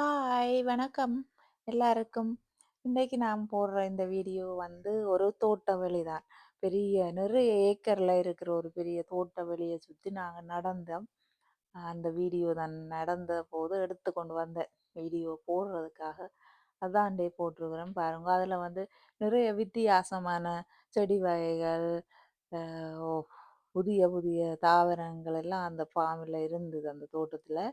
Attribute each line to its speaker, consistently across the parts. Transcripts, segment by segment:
Speaker 1: Hi வணக்கம் எல்லாருக்கும். இன்னைக்கு நான் போடுற இந்த வீடியோ வந்து ஒரு தோட்டவெளி தான் பெரிய நிறைய ஏக்கரில் இருக்கிற ஒரு பெரிய தோட்ட சுற்றி நாங்கள் நடந்தோம். அந்த வீடியோ தான் நடந்த போது எடுத்து கொண்டு வந்தேன் வீடியோ போடுறதுக்காக. அதான்டே போட்டிருக்கிறேன் பாருங்க. அதில் வந்து நிறைய வித்தியாசமான செடி வகைகள், ஓ புதிய புதிய தாவரங்கள் எல்லாம் அந்த ஃபார்மில் இருந்தது அந்த தோட்டத்தில்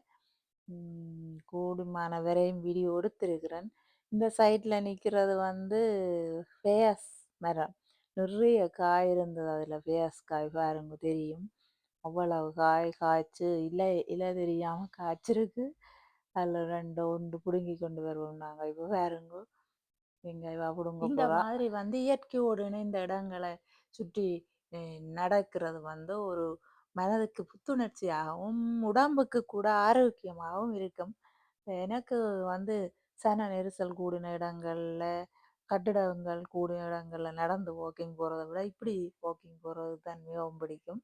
Speaker 1: கூடுமான வரையும் வீடியோ எடுத்திருக்கிறேன். இந்த சைட்ல நிக்கிறது வந்து பேஸ் மரம். நிறைய காய் இருந்தது அதுல பேஸ் காய் பாருங்க தெரியும். அவ்வளவு காய் காய்ச்சு இலை இலை தெரியாம காய்ச்சிருக்கு. அதுல ரெண்டு ஒன்று புடுங்கி கொண்டு வருவோம் நாங்க இப்ப பாருங்க. இவ புடுங்க இந்த. மாதிரி வந்து இயற்கையோடு இணைந்த இடங்களை சுற்றி நடக்கிறது வந்து ஒரு மனதுக்கு புத்துணர்ச்சியாகவும் உடம்புக்கு கூட ஆரோக்கியமாகவும் இருக்கும். எனக்கு வந்து சன நெரிசல் கூடின இடங்கள்ல கட்டிடங்கள் கூடிய இடங்கள்ல நடந்து வாக்கிங் போகிறத விட இப்படி வாக்கிங் போகிறது தான் மிகவும் பிடிக்கும்.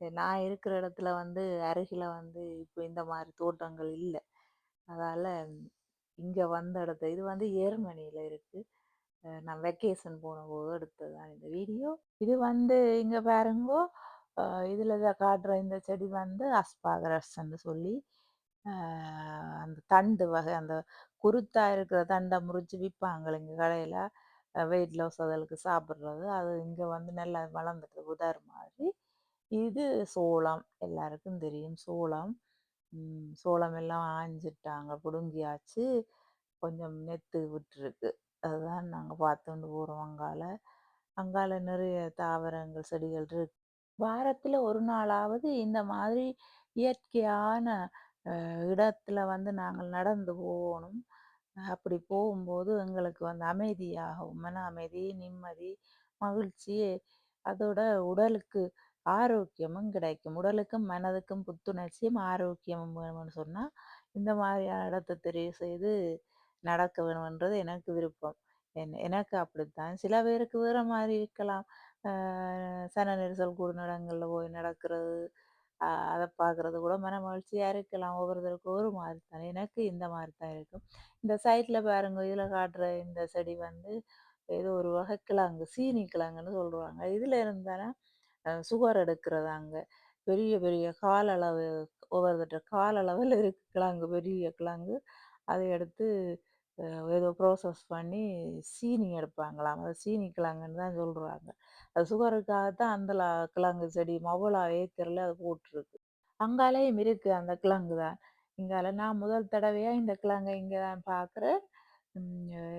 Speaker 1: நான் இருக்கிற இடத்துல வந்து அருகில் வந்து இப்போ இந்த மாதிரி தோட்டங்கள் இல்லை. அதால் இங்கே வந்த இடத்த இது வந்து ஏர்மனியில் இருக்குது நான் வெக்கேஷன் போன போது எடுத்தது தான் இந்த வீடியோ. இது வந்து இங்கே பாருங்கோ இதில் தான் காட்டுற இந்த செடி வந்து அஸ்பாகரஸ்ன்னு சொல்லி அந்த தண்டு வகை அந்த குருத்தா இருக்கிற தண்டை முறிச்சு விற்பாங்க இங்கே கடையில். வெயிட் லாஸ் அதுகளுக்கு சாப்பிட்றது. அது இங்கே வந்து நல்லா வளர்ந்துட்டு உதார் மாதிரி. இது சோளம். எல்லாருக்கும் தெரியும் சோளம். சோளம் எல்லாம் ஆஞ்சிட்டாங்க புடுங்கியாச்சு. கொஞ்சம் நெத்து விட்டுருக்கு. அதுதான் நாங்கள் பார்த்துட்டு போகிறோம் அங்கால அங்கால நிறைய தாவரங்கள் செடிகள் இருக்கு. வாரத்தில் ஒரு நாளாவது இந்த மாதிரி இயற்கையான அஹ், இடத்துல வந்து நாங்கள் நடந்து போகணும். அப்படி போகும்போது எங்களுக்கு வந்து அமைதியாகும் மன அமைதி நிம்மதி மகிழ்ச்சி அதோட உடலுக்கு ஆரோக்கியமும் கிடைக்கும். உடலுக்கும் மனதுக்கும் புத்துணர்ச்சியும் ஆரோக்கியமும் வேணும்னு சொன்னால் இந்த மாதிரியான இடத்தை தெரிவு செய்து நடக்க வேணும்ன்றது எனக்கு விருப்பம். என் எனக்கு அப்படித்தான். சில பேருக்கு வேற மாதிரி இருக்கலாம். சன நெரிசல் கூடின போய் நடக்கிறது அதை பார்க்குறது கூட மன மகிழ்ச்சியாக இருக்கலாம். ஒவ்வொருத்தருக்கும் ஒரு மாதிரி தான் எனக்கு இந்த மாதிரி தான் இருக்கும். இந்த சைட்டில் பாருங்க இதில் காட்டுற இந்த செடி வந்து ஏதோ ஒரு வகை கிழங்கு சீனி கிழங்குன்னு சொல்கிறாங்க இதில் இருந்தானா சுகர் எடுக்கிறதாங்க பெரிய பெரிய கால் அளவு ஒவ்வொருத்தர் கால் அளவில் இருக்கு கிழங்கு பெரிய கிழங்கு. அதை எடுத்து ஏதோ ப்ரோசஸ் பண்ணி சீனி எடுப்பாங்களாம். அது சீனி கிழங்குன்னு தான் சொல்கிறாங்க அது சுகருக்காகத்தான் அந்த கிழங்கு செடி அவ்வளோ ஏக்கரில் அது போட்டிருக்கு. அங்காலேயும் இருக்குது அந்த கிழங்கு தான். இங்கால நான் முதல் தடவையாக இந்த கிழங்கை இங்கே தான் பார்க்குறேன்.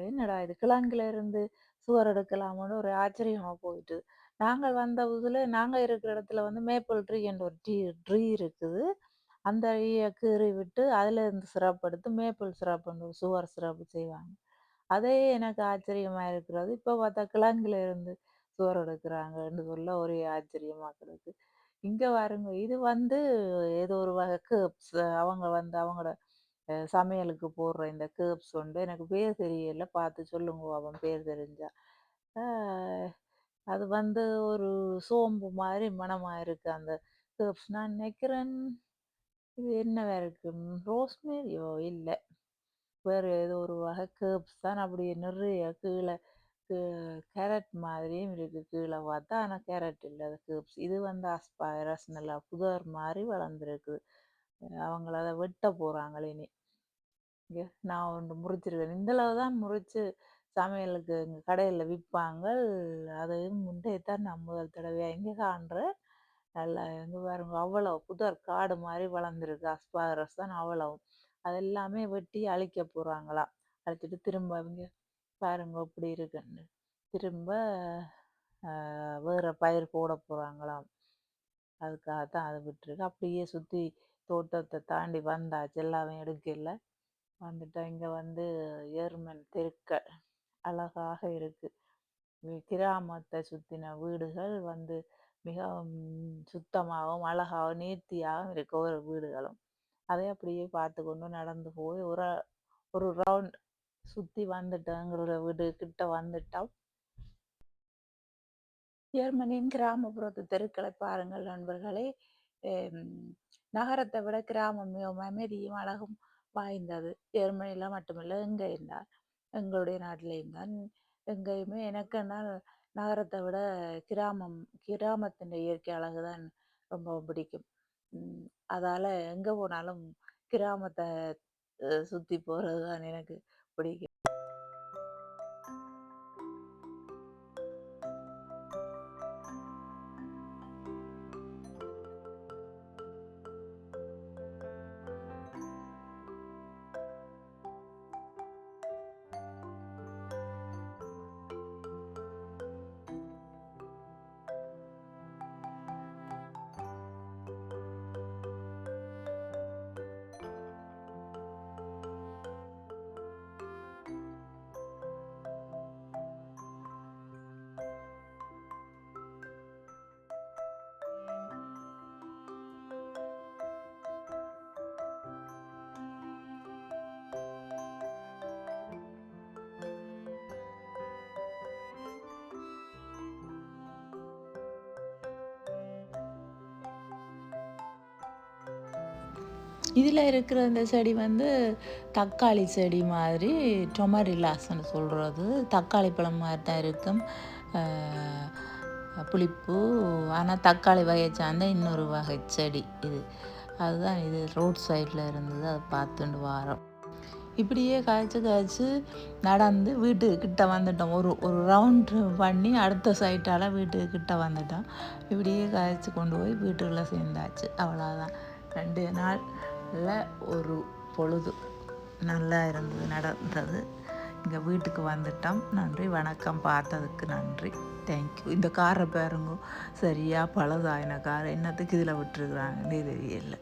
Speaker 1: என்னடா இது? கிழங்குல இருந்து சுகர் எடுக்கலாமோன்னு ஒரு ஆச்சரியமாக போயிட்டு. நாங்கள் வந்த புதுல நாங்கள் இருக்கிற இடத்துல வந்து மேப்பிள் ட்ரீ என்ற ஒரு டீ ட்ரீ இருக்குது. அந்த கீறி விட்டு அதுல இருந்து சிரப் எடுத்து மேப்பிள் சிரப் சுகர் சிரப் செய்வாங்க. அதே எனக்கு ஆச்சரியமாக இருக்கிறது. இப்போ பார்த்தா கிழங்குல இருந்து சுவர் எடுக்கிறாங்கன்னு சொல்ல ஒரே ஆச்சரியமாக கிடக்கு. இங்கே பாருங்க இது வந்து ஏதோ ஒரு வகை கேப்ஸ் அவங்க வந்து அவங்களோட சமையலுக்கு போடுற இந்த கேப்ஸ் உண்டு. எனக்கு பேர் தெரியல பார்த்து சொல்லுங்க அவன் பேர் தெரிஞ்சா. அது வந்து ஒரு சோம்பு மாதிரி மனமாக இருக்குது அந்த கேப்ஸ் நான் நினைக்கிறேன் இது என்னவா இருக்கு? ரோஸ்மேரியோ? இல்லை. வேறு ஏதோ ஒரு வகை கேர்ப்ஸ் தான். அப்படி நிறைய கீழே கேரட் மாதிரியும் இருக்குது கீழே பார்த்தா ஆனால் கேரட் இல்லை அது கேர்ப்ஸ் இது வந்து அஸ்பாயரஸ் நல்லா புதர் மாதிரி வளர்ந்துருக்கு. அவங்கள அதை வெட்ட போகிறாங்களே இனி. நான் ஒன்று முறிச்சிருக்கேன். இந்த அளவு தான் முறித்து சமையலுக்கு எங்கள் கடையில் விற்பாங்க. அதையும் முந்தையத்தான் நான் முதல் தடவையாக இங்கே காண்றேன். நல்லா எங்க பாருங்க. அவ்வளோ புதர் காடு மாதிரி வளர்ந்துருக்கு. அஸ்பாரஸ் தான் அவ்வளவும் அது எல்லாமே வெட்டி அழிக்க போறாங்களாம் அழிச்சிட்டு திரும்ப அவங்க பாருங்க இப்படி இருக்குன்னு. திரும்ப வேறு வேற பயிர் போட போறாங்களாம் அதுக்காக தான் அதை விட்டுருக்கு. அப்படியே சுற்றி தோட்டத்தை தாண்டி வந்தாச்சு. எல்லாமே எடுக்கல. வந்துட்டா இங்கே வந்து ஏர்மன் தெருக்க அழகாக இருக்கு. கிராமத்தை சுற்றின வீடுகள் வந்து மிகவும் சுத்தமாகவும் அழகாகவும் நேர்த்தியாகவும் இருக்க ஒரு வீடுகளும். அதை அப்படியே பார்த்து கொண்டு நடந்து போய் ஒரு ஒரு ரவுண்ட் சுற்றி வந்துட்டோங்கிற வீடு கிட்ட வந்துட்டோம். ஜெர்மனியின் கிராமப்புறத்து தெருக்களை பாருங்கள் நண்பர்களே. நகரத்தை விட கிராமம் மிகவும் அமைதியும் அழகும் வாய்ந்தது. ஜெர்மனியில் மட்டுமில்லை எங்கே இருந்தால் எங்களுடைய நாட்டிலையும் தான் எங்கேயுமே எனக்குன்னா நகரத்தை விட கிராமம் கிராமத்தின் இயற்கை அழகு தான் ரொம்ப பிடிக்கும். அதால் எங்கே போனாலும் கிராமத்தை சுற்றி போகிறது தான் எனக்கு பிடிக்கும். இதில் இருக்கிற இந்த செடி வந்து தக்காளி செடி மாதிரி டொமரிலாஸ்ன்னு சொல்கிறது. தக்காளி பழம் மாதிரி தான் இருக்கும். புளிப்பு ஆனால் தக்காளி வகையை சார்ந்த இன்னொரு வகை செடி இது. அதுதான் இது ரோட் சைடில் இருந்தது அதை பார்த்துட்டு வாரம். இப்படியே காய்ச்சி காய்ச்சி நடந்து வீட்டுக்கிட்ட வந்துட்டோம். ஒரு ஒரு ரவுண்டு பண்ணி அடுத்த சைட்டால் வீட்டு கிட்ட வந்துட்டோம். இப்படியே காய்ச்சி கொண்டு போய் வீட்டுக்குள்ளே சேர்ந்தாச்சு. அவ்வளோதான் ரெண்டு நாள் ஒரு பொழுது. நல்லா இருந்தது நடந்தது. இங்கே வீட்டுக்கு வந்துட்டோம். நன்றி வணக்கம். பார்த்ததுக்கு நன்றி. தேங்க்யூ இந்த காரை பாருங்க. சரியாக பழுதாயின கார். என்னத்துக்கு இதில் விட்டுருக்குறாங்கன்னே தெரியல.